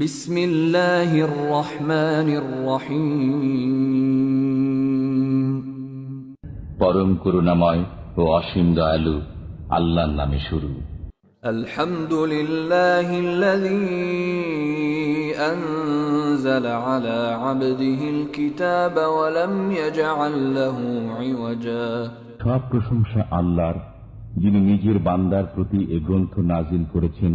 বিসমিল্লাহির রহমানির রহিম। পরম করুণাময় ও অসীম দয়ালু আল্লাহর নামে শুরু। আলহামদুলিল্লাহিল্লাযী আনজালা আলা আবদিহিল কিতাবা ওয়া লাম ইয়াজআল লাহু সব প্রশংসা আল্লাহর যিনি নিজের বান্দার প্রতি এ গ্রন্থ নাজিল করেছেন।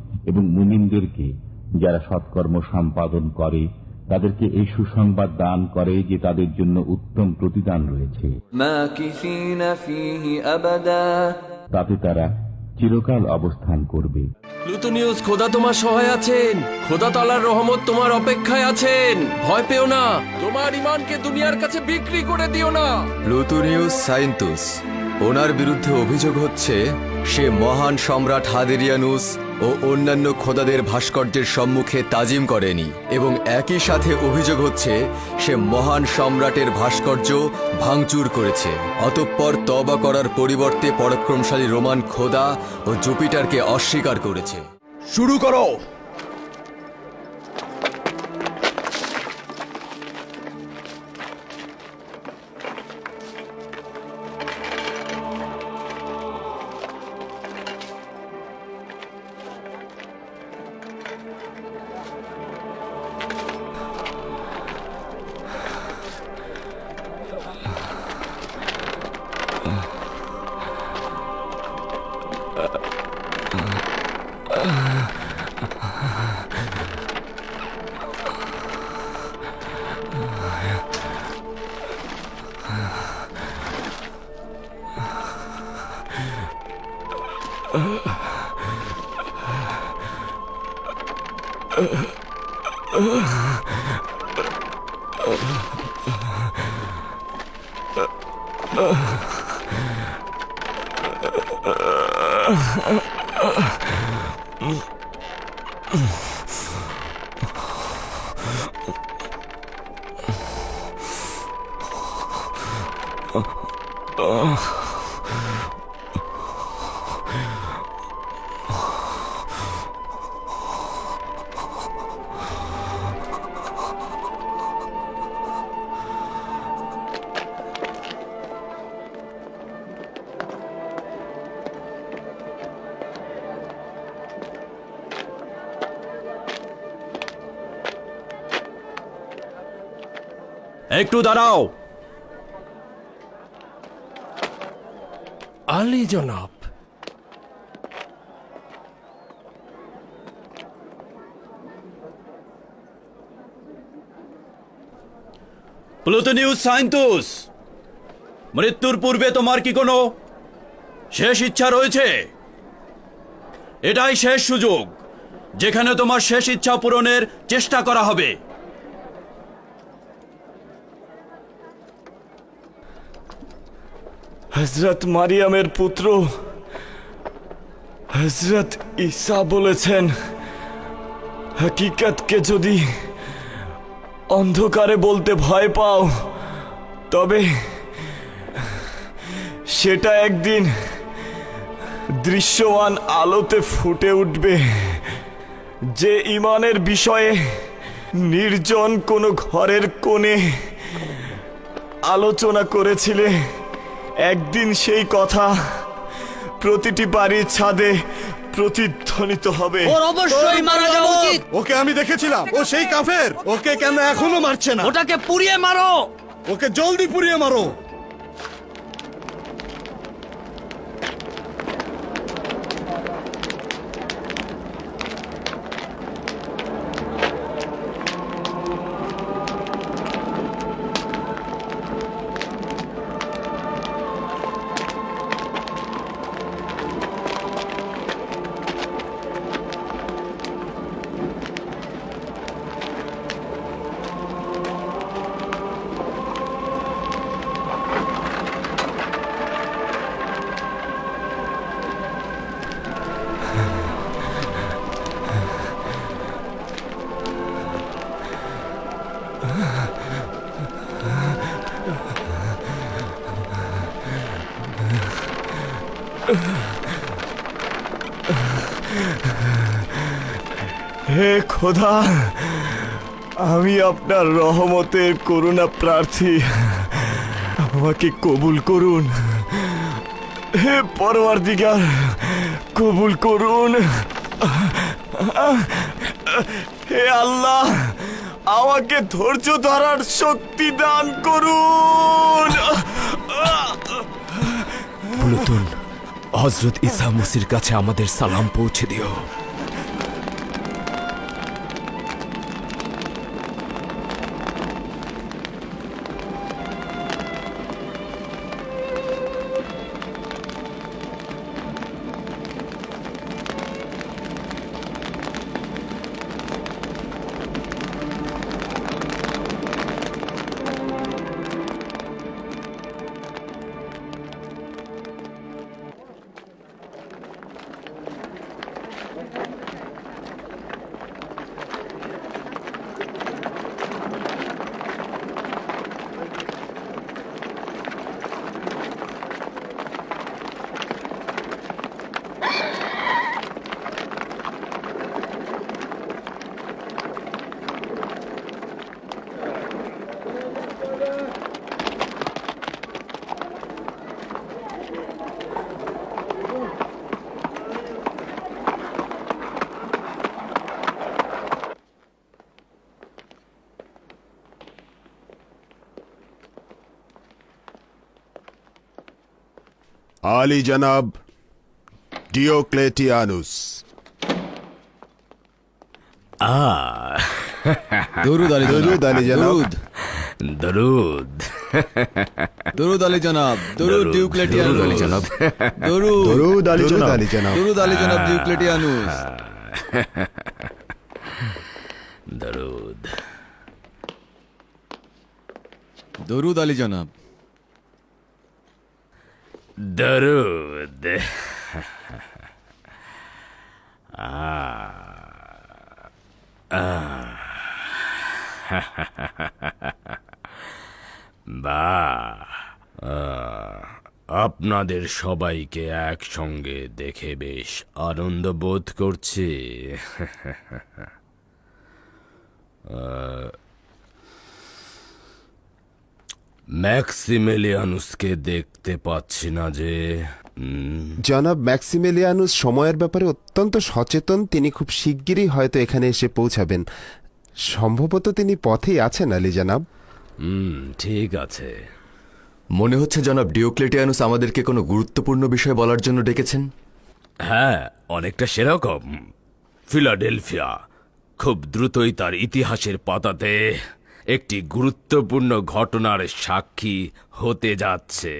এবং মুমিনদেরকে যারা সৎকর্ম সম্পাদন করে তাদেরকে এই সুসংবাদ দান করে যে তাদের জন্য উত্তম প্রতিদান রয়েছে। তাতে তারা চিরকাল অবস্থান করবে। প্লুটোনিউস খোদা তোমার সহায় আছেন। খোদা তালার রহমত তোমার অপেক্ষায় আছেন। ভয় পেও না। তোমার ইমানকে দুনিয়ার কাছে বিক্রি করে দিও না। প্লুটোনিউস সাইন্তুস। ওনার বিরুদ্ধে অভিযোগ হচ্ছে, সে মহান সম্রাট হাদেরিয়ানুস ও অন্যান্য খোদাদের ভাস্কর্যের সম্মুখে তাজিম করেনি এবং একই সাথে অভিযোগ হচ্ছে, সে মহান সম্রাটের ভাস্কর্য ভাঙচুর করেছে। অতঃপর তবা করার পরিবর্তে পরাক্রমশালী রোমান খোদা ও জুপিটারকে অস্বীকার করেছে। শুরু করো। Uh, uh. একটু দাঁড়াও। আলী জনাব। সাইন্তুস মৃত্যুর পূর্বে তোমার কি কোনো শেষ ইচ্ছা রয়েছে? এটাই শেষ সুযোগ যেখানে তোমার শেষ ইচ্ছা পূরণের চেষ্টা করা হবে। হজরত মারিয়ামের পুত্র হজরত ঈসা বলেছেন, হাকিকাতকে যদি অন্ধকারে বলতে ভয় পাও, তবে সেটা একদিন দৃশ্যমান আলোতে ফুটে উঠবে, যে ইমানের বিষয়ে নির্জন কোনো ঘরের কোণে আলোচনা করেছিলে। একদিন সেই কথা প্রতিটি বাড়ির ছাদে প্রতিধ্বনিত হবে। ওর অবশ্যই মারা যাওয়া উচিত। ওকে আমি দেখেছিলাম। ও সেই কাফের। ওকে কেন এখনও মারছে না? ওটাকে পুড়িয়ে মারো। ওকে জলদি পুড়িয়ে মারো। হে খোদা, আমি আপনার রহমতের করুণা প্রার্থী। আমাকে কবুল করুন। হে পরমার দিগার কবুল করুন। হে আল্লাহ আমাকে ধৈর্য ধরার শক্তি দান করুন। হজরত ইসা মুসির কাছে আমাদের সালাম পৌঁছে দিও। আলী জনাব ডিওক্লেটিয়ানুস দরুদ আলী দরুদ আলী জনাব দরুদ দরুদ আলী জনাব দরুদ ডিউক্লেটিয়ানুস দরুদ আলী জনাব। দরুদ দরুদ আলী জনাব আলী জনাব দরুদ আলী জনাব ডিউক্লেটিয়ানুস দরুদ দরুদ আলী জনাব দরুদ বা আপনাদের সবাইকে একসঙ্গে দেখে বেশ আনন্দ বোধ করছি। ম্যাক্সিমেলিয়ানুসকে দেখতে পাচ্ছি না যে জনাব ম্যাক্সিমেলিয়ানুস সময়ের ব্যাপারে অত্যন্ত সচেতন তিনি খুব শিগগিরই হয়তো এখানে এসে পৌঁছাবেন। সম্ভবত তিনি পথেই আছেন আলী জানাব। হুম ঠিক আছে। মনে হচ্ছে জনাব ডিওক্লেটিয়ানুস আমাদেরকে কোনো গুরুত্বপূর্ণ বিষয় বলার জন্য ডেকেছেন? হ্যাঁ অনেকটা সেরকম। ফিলাডেলফিয়া খুব দ্রুতই তার ইতিহাসের পাতাতে একটি গুরুত্বপূর্ণ ঘটনার সাক্ষী হতে যাচ্ছে।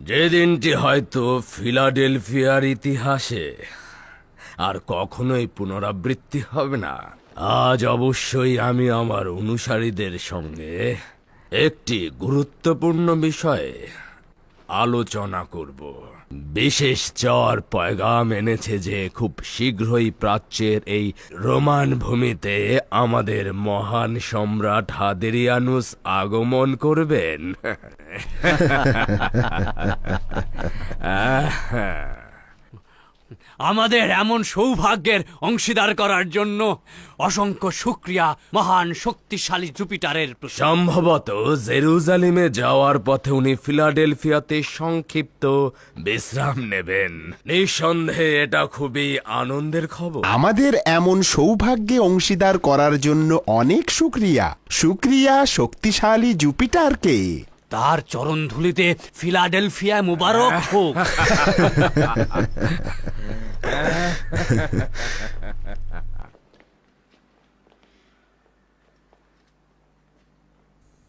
যে দিনটি হয়তো ফিলাডেলফিয়ার ইতিহাসে আর কখনোই পুনরাবৃত্তি হবে না, আজ অবশ্যই আমি আমার অনুসারীদের সঙ্গে একটি গুরুত্বপূর্ণ বিষয়ে আলোচনা করব। বিশেষ চর পয়গাম এনেছে যে খুব শীঘ্রই প্রাচ্যের এই রোমান ভূমিতে আমাদের মহান সম্রাট হাদেরিয়ানুস আগমন করবেন। আমাদের এমন সৌভাগ্যের অংশীদার করার জন্য অসংখ্য শুক্রিয়া মহান শক্তিশালী জুপিটারের প্রতি। সম্ভবত জেরুজালেমে যাওয়ার পথে উনি ফিলাডেলফিয়াতে সংক্ষিপ্ত বিশ্রাম নেবেন। নিঃসন্দেহে এটা খুবই আনন্দের খবর। আমাদের এমন সৌভাগ্যে অংশীদার করার জন্য অনেক শুক্রিয়া শুক্রিয়া শক্তিশালী জুপিটারকে। তার চরণ ধুলিতে ফিলাডেলফিয়া মুবারক হোক।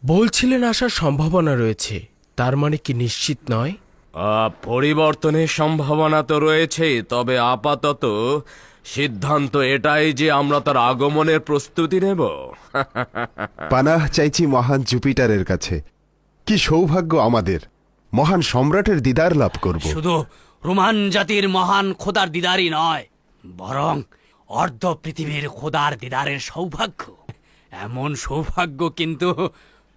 বলছিলেন আসার সম্ভাবনা রয়েছে তার মানে কি নিশ্চিত নয়? আহ, পরিবর্তনের সম্ভাবনা তো রয়েছে তবে আপাতত সিদ্ধান্ত এটাই যে আমরা তার আগমনের প্রস্তুতি নেব। পানাহ চাইছি মহান জুপিটারের কাছে। কি সৌভাগ্য আমাদের। মহান সম্রাটের দিদার লাভ করব। শুধু রোমান জাতির মহান খোদার দিদারই নয় বরং অর্ধ পৃথিবীর খোদার দিদারের সৌভাগ্য। এমন সৌভাগ্য কিন্তু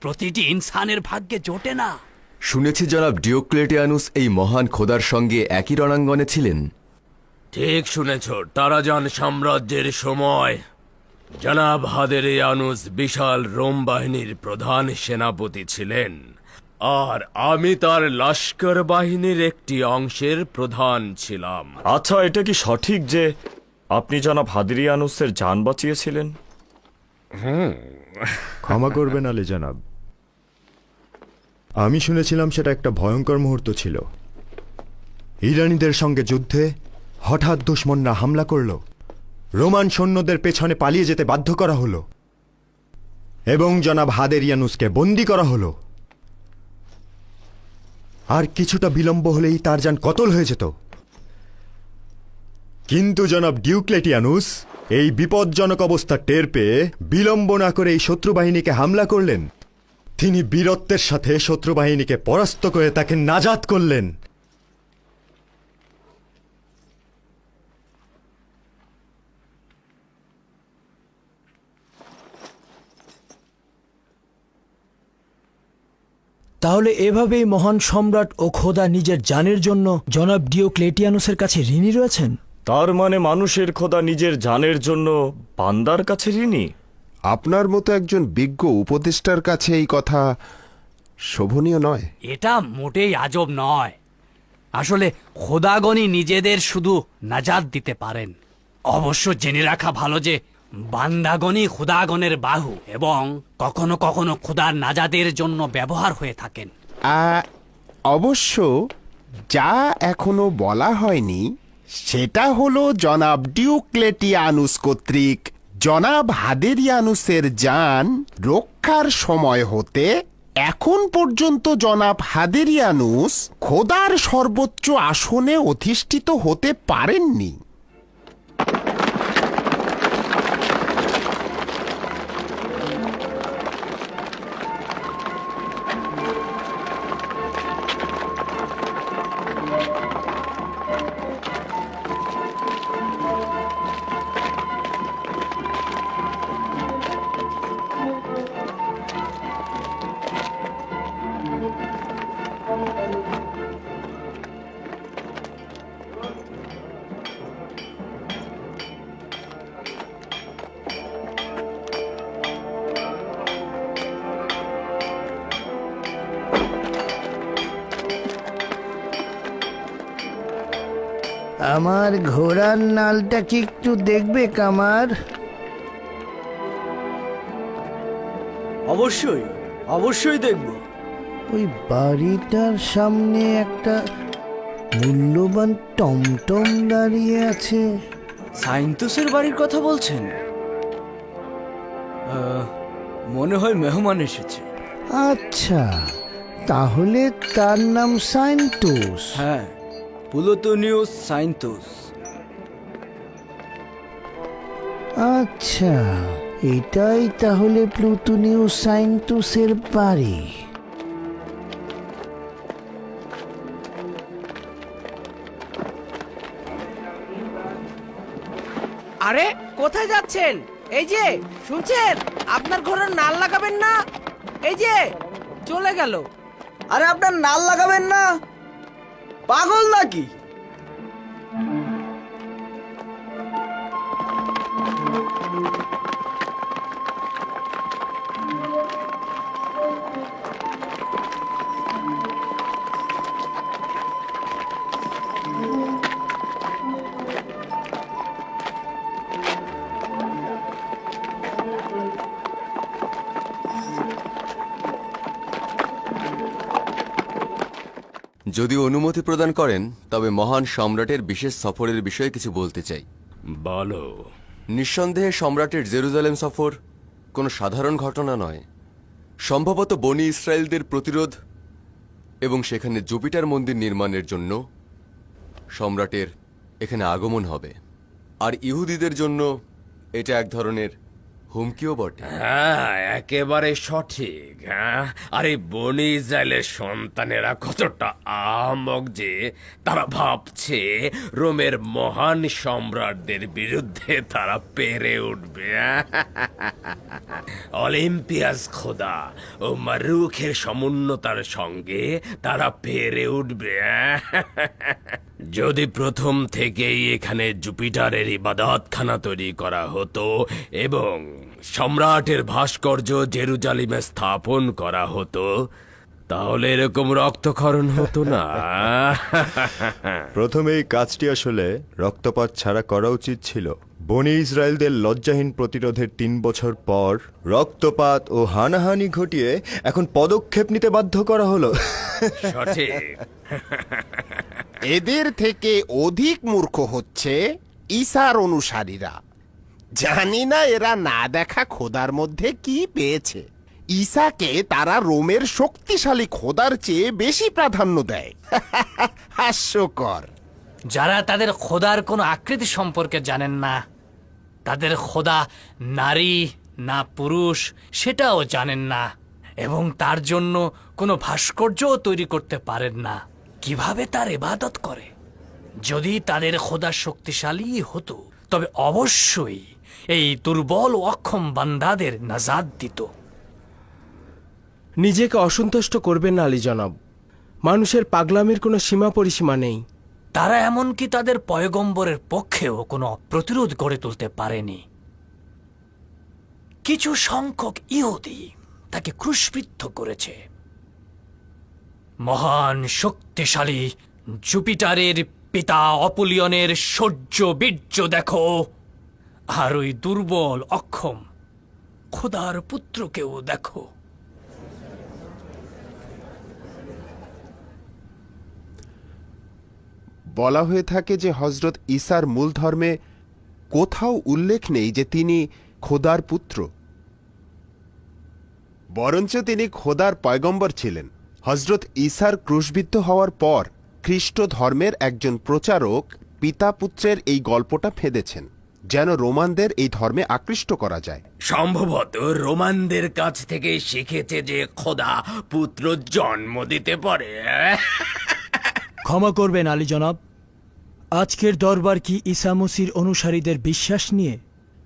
প্রতিটি ইনসানের ভাগ্যে জোটে না। শুনেছি জনাব ডিওক্লেটিয়ানুস এই মহান খোদার সঙ্গে একই রণাঙ্গনে ছিলেন। ঠিক শুনেছ তারাজান সাম্রাজ্যের সময় জনাব হাদেরিয়ানুস বিশাল রোম বাহিনীর প্রধান সেনাপতি ছিলেন। আর আমি তার লস্কর বাহিনীর একটি অংশের প্রধান ছিলাম। আচ্ছা এটা কি সঠিক যে আপনি জনাব হাদিরিয়ানুসের যান বাঁচিয়েছিলেন? ক্ষমা করবেন আলী জানাব। আমি শুনেছিলাম সেটা একটা ভয়ঙ্কর মুহূর্ত ছিল। ইরানিদের সঙ্গে যুদ্ধে হঠাৎ দুশ্মনরা হামলা করল। রোমান সৈন্যদের পেছনে পালিয়ে যেতে বাধ্য করা হলো। এবং জনাব হাদেরিয়ানুসকে বন্দি করা হলো। আর কিছুটা বিলম্ব হলেই তার যান কতল হয়ে যেত। কিন্তু জনাব ডিউক্লেটিয়ানুস, এই বিপজ্জনক অবস্থা টের পেয়ে বিলম্ব না করে এই শত্রুবাহিনীকে হামলা করলেন। তিনি বীরত্বের সাথে শত্রুবাহিনীকে পরাস্ত করে তাকে নাজাত করলেন। তাহলে এভাবেই মহান সম্রাট ও খোদা নিজের জানের জন্য জনাব ডিওক্লেটিয়ানুসের কাছে ঋণী রয়েছেন? তার মানে মানুষের খোদা নিজের জানের জন্য বান্দার কাছে ঋণী? আপনার মতো একজন বিজ্ঞ উপদেষ্টার কাছে এই কথা শোভনীয় নয়। এটা মোটেই আজব নয়। আসলে খোদাগণই নিজেদের শুধু নাজাদ দিতে পারেন। অবশ্য জেনে রাখা ভালো যে বান্দাগণই খুদাগণের বাহু এবং কখনো কখনো খুদার নাজাদের জন্য ব্যবহার হয়ে থাকেন। অবশ্য যা এখনও বলা হয়নি, সেটা হলো জনাব ডিউক্লেটিয়ানুস কর্তৃক জনাব হাদেরিয়ানুসের যান রক্ষার সময় হতে এখন পর্যন্ত জনাব হাদেরিয়ানুস খোদার সর্বোচ্চ আসনে অধিষ্ঠিত হতে পারেননি। আমার ঘোড়ার নালটা কি একটু দেখবে কামার? অবশ্যই অবশ্যই দেখব। ওই বাড়িটার সামনে একটা মূল্যবান টমটম দাঁড়িয়ে আছে। সাইন্তুসের বাড়ির কথা বলছেন? মনে হয় মেহমান এসেছে। আচ্ছা তাহলে তার নাম সাইন্টোস হ্যাঁ। পুলোতনিউস সাইন্তুস। আচ্ছা এটাই তাহলে প্লুটোনিউস সাইন্টোসের বাড়ি। আরে কোথায় যাচ্ছেন? এই যে শুনছেন? আপনার ঘরের নাল লাগাবেন না? এই যে চলে গেল। আরে আপনার নাল লাগাবেন না? পাগল নাকি? যদি অনুমতি প্রদান করেন তবে মহান সম্রাটের বিশেষ সফরের বিষয়ে কিছু বলতে চাই। বলো। নিঃসন্দেহে সম্রাটের জেরুজালেম সফর কোনো সাধারণ ঘটনা নয়। সম্ভবত বনি ইসরায়েলদের প্রতিরোধ এবং সেখানে জুপিটার মন্দির নির্মাণের জন্য সম্রাটের এখানে আগমন হবে। আর ইহুদিদের জন্য এটা এক ধরনের হুমকিও বটে। হ্যাঁ একেবারে সঠিক হ্যাঁ? আরে বনি ইসরায়েলের সন্তানেরা কতটা আহমক যে তারা ভাবছে রোমের মহান সম্রাটদের বিরুদ্ধে তারা পেরে উঠবে অলিম্পিয়াস খোদা ও মারুখের সমুন্নতার সঙ্গে তারা পেরে উঠবে যদি প্রথম থেকেই এখানে জুপিটারের ইবাদতখানা তৈরি করা হতো এবং সম্রাটের ভাস্কর্য জেরুজালিমে স্থাপন করা হতো তাহলে এরকম রক্তক্ষরণ হতো না। প্রথমে এই কাজটি আসলে রক্তপাত ছাড়া করা উচিত ছিল। বনি ইসরায়েলদের লজ্জাহীন প্রতিরোধের তিন বছর পর রক্তপাত ও হানাহানি ঘটিয়ে এখন পদক্ষেপ নিতে বাধ্য করা হলো। সঠিক। এদের থেকে অধিক মূর্খ হচ্ছে ঈসার অনুসারীরা। জানি না এরা না দেখা খোদার মধ্যে কি পেয়েছে। ঈসাকে তারা রোমের শক্তিশালী খোদার চেয়ে বেশি প্রাধান্য দেয়। হাস্যকর। যারা তাদের খোদার কোনো আকৃতি সম্পর্কে জানেন না, তাদের খোদা নারী না পুরুষ সেটাও জানেন না, এবং তার জন্য কোনো ভাস্কর্যও তৈরি করতে পারেন না। কীভাবে তার এবাদত করে? যদি তাদের খোদা শক্তিশালী হতো তবে অবশ্যই এই দুর্বল ও অক্ষম বান্দাদের নাজাদ দিত। নিজেকে অসন্তুষ্ট করবেন না আলী জনাব। মানুষের পাগলামির কোনো সীমা পরিসীমা নেই। তারা এমনকি তাদের পয়গম্বরের পক্ষেও কোনো প্রতিরোধ গড়ে তুলতে পারেনি। কিছু সংখ্যক ইহুদি তাকে ক্রুশবিদ্ধ করেছে। মহান শক্তিশালী জুপিটারের পিতা অপুলিয়নের সহ্য বীর্য দেখো। আর ওই দুর্বল অক্ষম খোদার পুত্রকেও দেখো। বলা হয়ে থাকে যে হজরত ঈসার মূল ধর্মে কোথাও উল্লেখ নেই যে তিনি খোদার পুত্র, বরঞ্চ তিনি খোদার পয়গম্বর ছিলেন। হজরত ঈসার ক্রুশবিদ্ধ হওয়ার পর খ্রিস্ট ধর্মের একজন প্রচারক পিতা পুত্রের এই গল্পটা ফেঁদেছেন যেন রোমানদের এই ধর্মে আকৃষ্ট করা যায়। সম্ভবত রোমানদের কাছ থেকে শিখেছে যে খোদা পুত্র জন্ম দিতে পারে। ক্ষমা করবেন আলী জনাব আজকের দরবার কি ইসামসির অনুসারীদের বিশ্বাস নিয়ে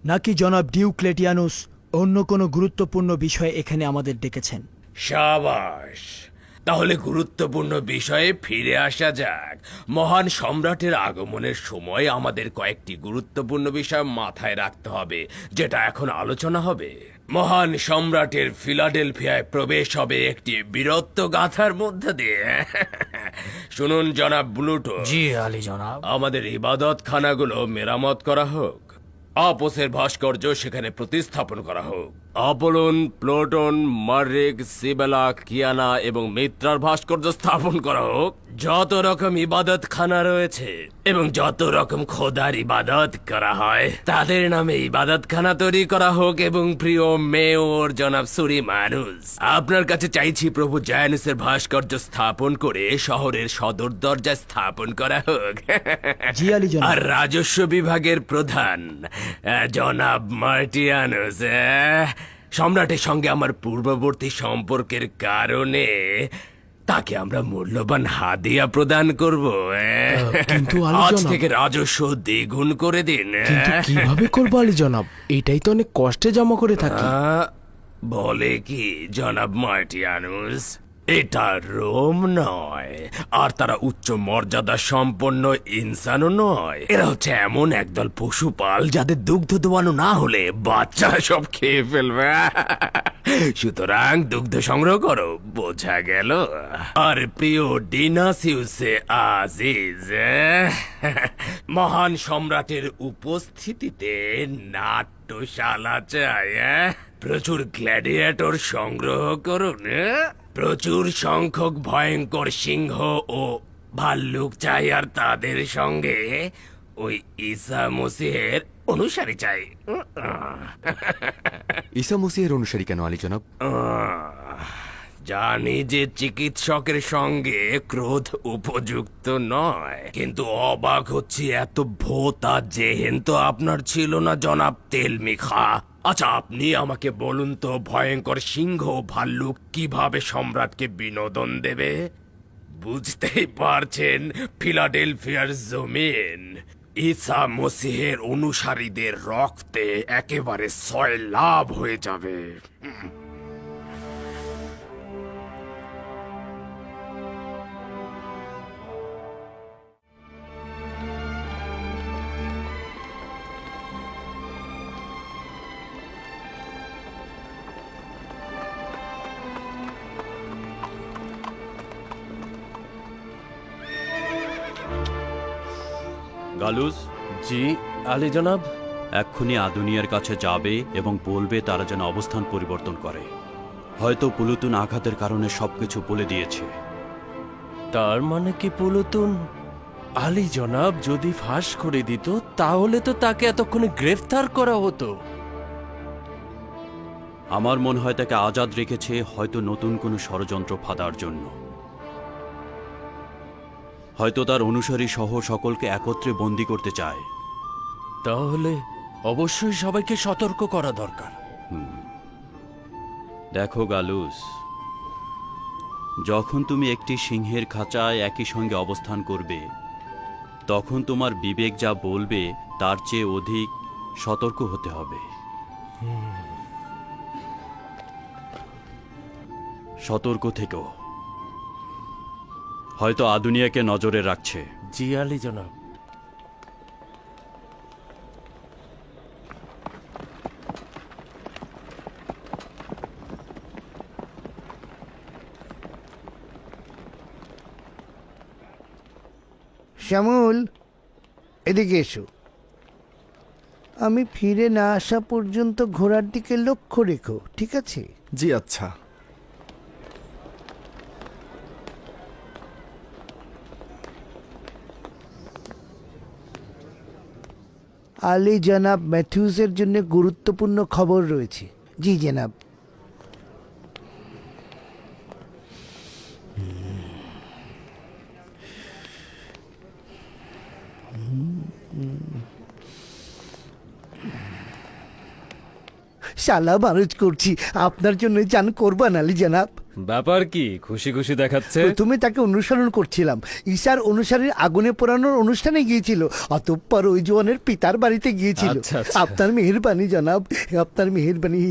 নাকি জনাব ডিউক্লেটিয়ানুস অন্য কোনো গুরুত্বপূর্ণ বিষয়ে এখানে আমাদের ডেকেছেন? সাবাস। তাহলে গুরুত্বপূর্ণ বিষয়ে ফিরে আসা যাক। মহান সম্রাটের আগমনের সময় আমাদের কয়েকটি গুরুত্বপূর্ণ বিষয় মাথায় রাখতে হবে যেটা এখন আলোচনা হবে। মহান সম্রাটের ফিলাডেলফিয়ায় প্রবেশ হবে একটি বীরত্ব গাথার মধ্যে দিয়ে। শুনুন জনাব ব্লুটো। জি আলী জনাব। আমাদের ইবাদত খানাগুলো মেরামত করা হোক। আপোসের ভাস্কর্য সেখানে প্রতিস্থাপন করা হোক। অপলন প্লোটন মার্রিক সিবেলা কিয়ানা এবং মিত্রার ভাস্কর্য স্থাপন করা হোক। যত রকম ইবাদত খানা রয়েছে এবং যত রকম খোদার ইবাদত করা হয় তাদের নামে ইবাদত খানা তৈরি করা হোক এবং প্রিয় মেয়র জনাব সুরি মানুষ আপনার কাছে চাইছি প্রভু জায়ানুসের ভাস্কর্য স্থাপন করে শহরের সদর দরজা স্থাপন করা হোক। আর রাজস্ব বিভাগের প্রধান জনাব মার্টিয়ানুস সম্রাটের সঙ্গে আমার পূর্ববর্তী সম্পর্কের কারণে তাকে আমরা মূল্যবান হাদিয়া প্রদান করব। কিন্তু আজ থেকে রাজস্ব দ্বিগুণ করে দিন কিন্তু। কীভাবে করব আলী জনাব এটাই তো অনেক কষ্টে জমা করে থাকি বলে কি জনাব মার্টিয়ানুস এটা রোম নয়। আর তারা উচ্চ মর্যাদা সম্পন্ন ইনসানও নয়। এরা হচ্ছে এমন একদল পশুপাল যাদের দুগ্ধ দোয়ানো না হলে বাচ্চা সব খেয়ে ফেলবে। সুতরাং দুগ্ধ সংগ্রহ করো, বোঝা গেল। আর প্রিয় ডিনাসিউসে আজিজ, মহান সম্রাটের উপস্থিতিতে নাট্যশালা চাই প্রচুর গ্ল্যাডিয়েটর সংগ্রহ করুন আহ? প্রচুর সংখ্যক ভয়ঙ্কর সিংহ ও ভাল্লুক চাই আর তাদের সঙ্গে ওই ঈসা মসিহের অনুসারী চাই। ঈসা মসিহের অনুসারী কেন আলী জনাব? জানি যে চিকিৎসকের সঙ্গে ক্রোধ উপযুক্ত নয় কিন্তু অবাক হচ্ছে এত ভোতা জেহেন তো আপনার ছিল না জনাব তেল মিখা আচ্ছা আপনি আমাকে বলুন তো, ভয়ঙ্কর সিংহ ভাল্লুক কীভাবে সম্রাটকে বিনোদন দেবে? বুঝতেই পারছেন, ফিলাডেলফিয়ার জমিন। ঈসা মসিহের অনুসারীদের রক্তে একেবারে ছয় লাভ হয়ে যাবে। গালুস জি আলী জনাব। এক্ষুনি আদুনিয়ার কাছে যাবে এবং বলবে তারা যেন অবস্থান পরিবর্তন করে। হয়তো পুলুতুন আঘাতের কারণে সবকিছু বলে দিয়েছে। তার মানে কি পুলুতুন? আলী জনাব যদি ফাঁস করে দিত তাহলে তো তাকে এতক্ষণে গ্রেফতার করা হতো। আমার মনে হয় তাকে আজাদ রেখেছে হয়তো নতুন কোনো ষড়যন্ত্র ফাঁদার জন্য। হয়তো তার অনুসারী সহ সকলকে একত্রে বন্দি করতে চায়। তাহলে অবশ্যই সবাইকে সতর্ক করা দরকার। দেখো গালুস যখন তুমি একটি সিংহের খাঁচায় একই সঙ্গে অবস্থান করবে তখন তোমার বিবেক যা বলবে তার চেয়ে অধিক সতর্ক হতে হবে। সতর্ক থেকেও হয়তো আদুনিয়াকে নজরে রাখছে। জি আলী জনাব। শ্যামল এদিকে এসো। আমি ফিরে না আসা পর্যন্ত ঘোড়ার দিকে লক্ষ্য রেখো ঠিক আছে? জি আচ্ছা। আলী জনাব, ম্যাথিউসের জন্য গুরুত্বপূর্ণ খবর রয়েছে। জি, জনাব। শালা মারুজ করছি, আপনার জন্য জান করবান, আলী জনাব। ব্যাপার কি? খুশি খুশি দেখাচ্ছে? তুমি তাকে অনুসরণ করছিলাম। ঈশার অনুসারীর আগুনে পোড়ানোর অনুষ্ঠানে গিয়েছিল। অতঃপর ওই জোয়ানের পিতার বাড়িতে গিয়েছিল। আচ্ছা, আচ্ছা। আপনার মেহেরবানি জনাব। আপনার মেহেরবানি।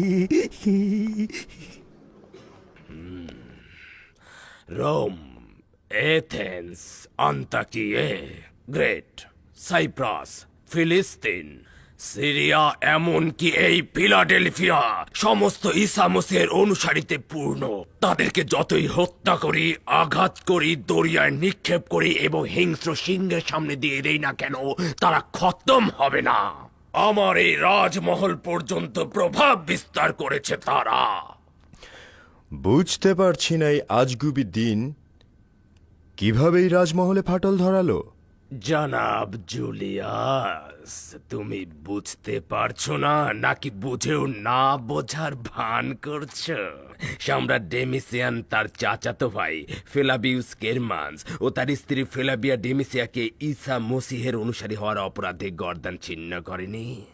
রোম এথেন্স আন্তাকিয়ে গ্রেট সাইপ্রাস ফিলিস্তিন। সিরিয়া এমনকি এই ফিলাডেলফিয়া? সমস্ত ইসামসের অনুসারীতে পূর্ণ। তাদেরকে যতই হত্যা করি, আঘাত করি, দরিয়ায় নিক্ষেপ করি এবং হিংস্র সিংহের সামনে দিয়ে দেই না কেন, তারা খতম হবে না। আমার এই রাজমহল পর্যন্ত প্রভাব বিস্তার করেছে তারা। বুঝতে পারছি না এই আজগুবি দিন কীভাবে এই রাজমহলে ফাটল ধরালো। জনাব জুলিয়াস তুমি বুঝতে পারছ না নাকি বুঝেও না বোঝার ভান করছ? সম্রাট ডেমিসিয়ান তার চাচাতো ভাই ফেলাবিউস কেরমান্স ও তার স্ত্রী ফেলাবিয়া ডেমিসিয়াকে ঈসা মসিহের অনুসারী হওয়ার অপরাধে গর্দান ছিন্ন করেনি।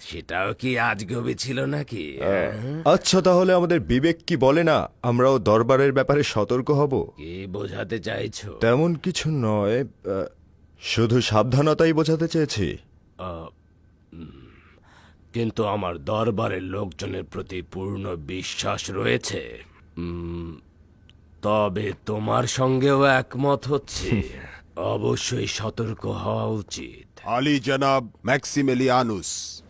সেটাও কি আজগবি ছিল নাকি? হ্যাঁ? আচ্ছা তাহলে আমাদের বিবেক কি বলে না আমরাও দরবারের ব্যাপারে সতর্ক হব? কি বোঝাতে চাইছো? তেমন কিছু নয় শুধু সাবধানতাই বোঝাতে চেয়েছি। কিন্তু আমার দরবারের লোকজনের প্রতি পূর্ণ বিশ্বাস রয়েছে। তবে তোমার সঙ্গেও একমত হচ্ছে। অবশ্যই সতর্ক হওয়া উচিত। আলী জনাব ম্যাক্সিমেলিয়ানুস।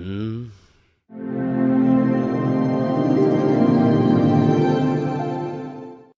হুম